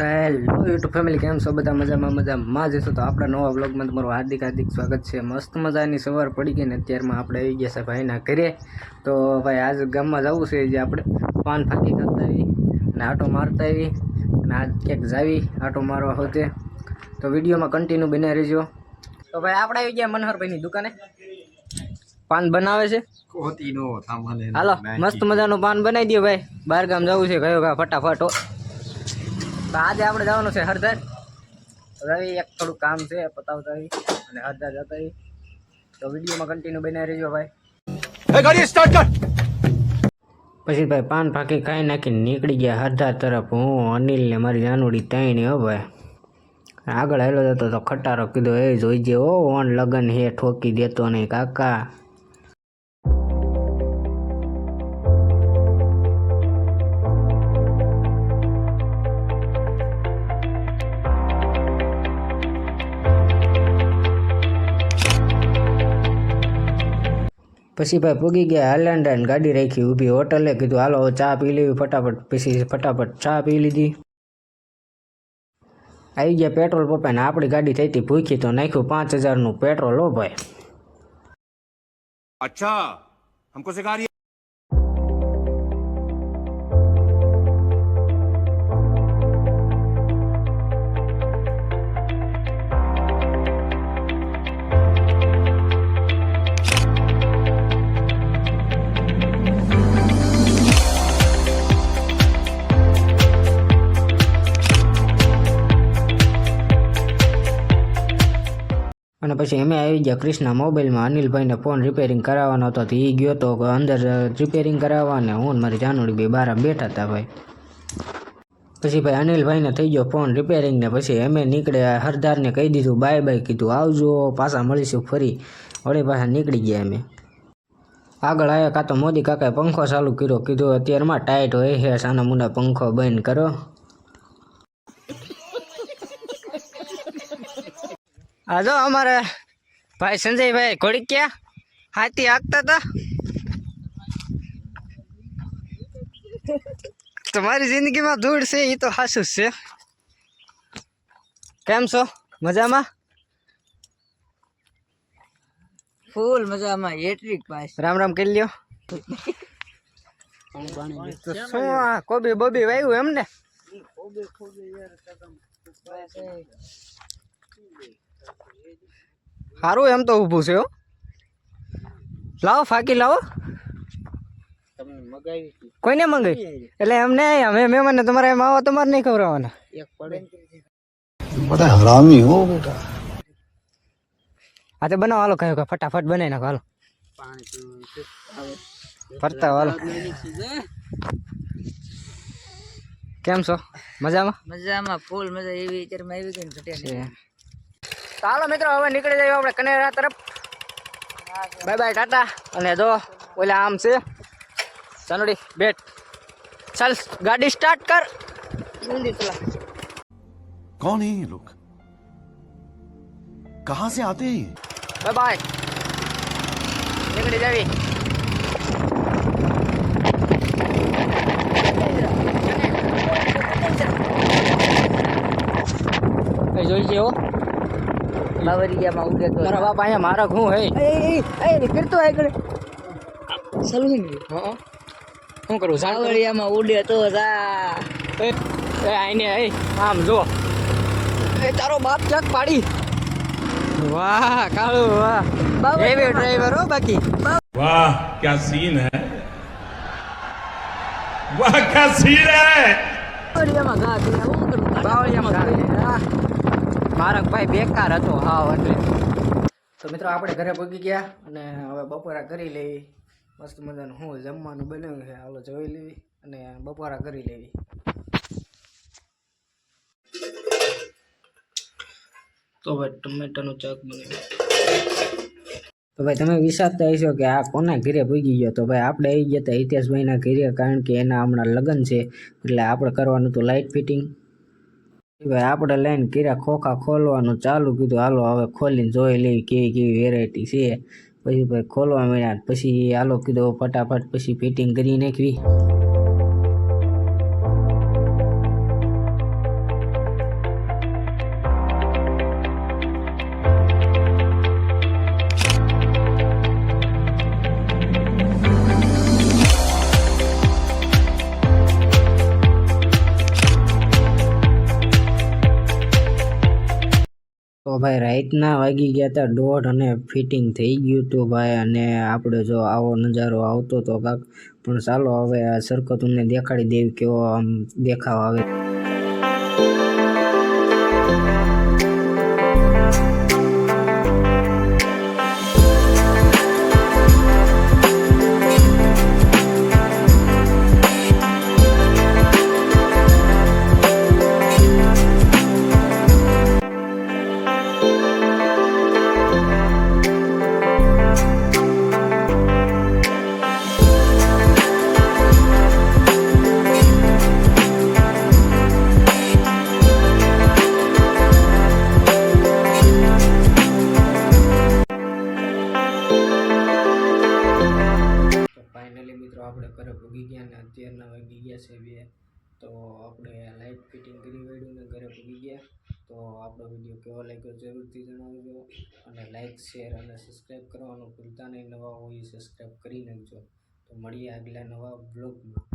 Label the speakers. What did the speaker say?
Speaker 1: તો hello YouTube family કેમ છો? બધા મજામાં મજામાં જશો તો આપણા નવા વ્લોગમાં તમારું હાર્દિક હાર્દિક સ્વાગત છે. મસ્ત મજાની સવાર પડી ગઈ ને અત્યારમાં આપણે આવી ગયા છે ભાઈના ઘરે. તો ભાઈ આજ ગામમાં જવું છે જે આપણે પાન ફાંકી કરતા આવી અને આટો મારતા આવી અને આજ ક્યાંક જાવી આટો મારવા હોતે. તો વિડીયોમાં કન્ટિન્યુ બન્યા રહેજો. તો ભાઈ આપણે આવી ગયા મનહરભાઈની દુકાને. પાન બનાવે છે? હાલો મસ્ત મજાનું પાન બનાવી દો ભાઈ. બહાર ગામ જવું છે કયો કા ફટાફટ આજે આપણે જવાનું છે હરદર રવિ એક થોડું કામ છે પતાવતા આવી અને હરદર જતા તો વિડીયોમાં કન્ટિન્યુ બનાવી રહેજો ભાઈ. પછી ભાઈ પાન ફાંકી ખાઈ નાખીને નીકળી ગયા હરદાર તરફ. હું અનિલ ને મારી જાનુડી ત્રણે હો ભાઈ. આગળ હેલો જતો તો ખટારો કીધો એ જોઈજે ઓ ઓન લગન હે ઠોકી દેતો નહીં કાકા. पी पुगी गया आयरलैंड गाड़ी रखी उभी होटल ले कीधु हालो चा पी ली फटाफट पीछे फटाफट चा पी लीधी आई गया पेट्रोल पंपे ने अपनी गाड़ी थी थी भूखी तो नाख्यू पाँच हज़ार नु पेट्रोल हो भाई
Speaker 2: अच्छा हमको से
Speaker 1: અને પછી અમે આવી ગયા ક્રિષ્ના મોબાઈલમાં અનિલભાઈને ફોન રિપેરિંગ કરાવવાનો હતો. એ ગયો તો અંદર રિપેરિંગ કરાવવા અને હું મારી જાનુડી બે બાર બેઠા હતા ભાઈ. પછી ભાઈ અનિલભાઈને થઈ ગયો ફોન રિપેરિંગ ને પછી અમે નીકળ્યા હરદારને કહી દીધું, બાય બાય, કીધું, આવજો, પાછા મળીશું ફરી. વળી પાછા નીકળી ગયા અમે આગળ આવ્યા કાં તો મોદી કાકાએ પંખો ચાલુ કર્યો, કીધું, અત્યારમાં ટાઈટ હોય હે સાના મુના પંખો બંધ કરો. જો અમારે ભાઈ સંજયભાઈ ઘોડીક્યા હાથી હાંકતા હતા તમારી જિંદગીમાં ધૂળ છે એ તો હાસું જ છે. કેમ છો? મજામાં?
Speaker 3: ફૂલ મજામાં હેટ્રિક પાસ
Speaker 1: રામ રામ કરી લ્યો. શું આ કોબી બોબી વાયું એમ ને સારું એમ તો ઊભું છે લાવો ફાકી લાવો. કોઈને મંગાવી? એટલે એમ નહીં અમે મહેમાન તમારે એમ આવો તમારે નહીં ખવડાવવાના.
Speaker 4: બધા હરામી હો બેટા.
Speaker 1: હા તો બનાવો હાલો કયો કયો ફટાફટ બનાવી નાખો હાલો. ફરતા હાલો. કેમ છો? મજામાં?
Speaker 3: મજામાં ફૂલ મજા એવી અત્યારમાં આવી ગઈ ને
Speaker 1: ચાલો મિત્રો હવે નીકળી જઈએ આપણે કનેરા તરફ બાય બાય ટાટા અને જો ઓલા આમ છે ચાનુડી બેટ ચાલ ગાડી સ્ટાર્ટ કર જલ્દી ચલા
Speaker 2: कौन है ये लोग कहां से आते हैं ये?
Speaker 1: બાય બાય નીકળી જાવી કઈ જોઈ છે હો
Speaker 3: બાવરિયામાં ઉગે તો
Speaker 1: મારા બાપા અહીંયા મારા ઘઉં હે.
Speaker 3: એ કરતો હે કરે ચાલુ છે
Speaker 1: હા શું કરું
Speaker 3: સાવરિયામાં ઉડે તો જા.
Speaker 1: એ આઈને એ આમ જો. એ તારો બાપ ચક પાડી? વાહ કાળો વાહ. હેવી ડ્રાઈવર હો બાકી.
Speaker 5: વાહ ક્યા સીન હે?
Speaker 3: વાહ ક્યા સીન હે?
Speaker 1: બાવળિયામાં ગા બાવળિયામાં ગા ભાઈ બેકાર હતો હાવ એટલે તો મિત્રો, આપણે ઘરે પગી ગયા અને હવે બપોરા કરી લેવી. મસ્ત મજાનું હું જમવાનું બનાવ્યું છે, હાલો જોઈ લેવી અને બપોરા કરી લેવી. તો ભાઈ, ટમેટાનું ચાક બનાવ્યું તો ભાઈ, તમે વિચારતા હશો કે આ કોના ઘરે ભૂગી ગયો? તો ભાઈ, આપણે આવી ગયા હતા હિતેશભાઈના ઘરે, કારણ કે એના હમણાં લગ્ન છે, એટલે આપણે કરવાનું હતું લાઇટ ફિટિંગ ભાઈ, આપણે લઈને કર્યા ખોખા ખોલવાનું ચાલુ કીધું. હાલો, હવે ખોલીને જોઈ લેવી કેવી કેવી વેરાયટી છે. પછી ભાઈ ખોલવા મળ્યા પછી હાલો કીધું ફટાફટ. પછી ફિટિંગ કરી નાખવી. તો ભાઈ રાતના વાગી ગયા હતા દોઢ અને ફિટિંગ થઈ ગયું હતું ભાઈ અને આપણે જો આવો નજારો આવતો તો કાંક. પણ ચાલો હવે આ સરખો તમને દેખાડી દેવી કેવો આમ દેખાવ આવે. આપણે ગયા ને અત્યારના વાગી ગયા છે બે, તો આપણે લાઇટ ફિટિંગ કરી વાળ્યું ને ઘરે પૂગી ગયા. તો આપણો વીડિયો કેવો લાગ્યો જરૂરથી જણાવજો અને લાઇક શેર અને સબસ્ક્રાઈબ કરવાનું ભૂલતા નહીં. નવા હોય સબસ્ક્રાઈબ કરી નાખજો. તો મળીએ આગલા નવા બ્લોગમાં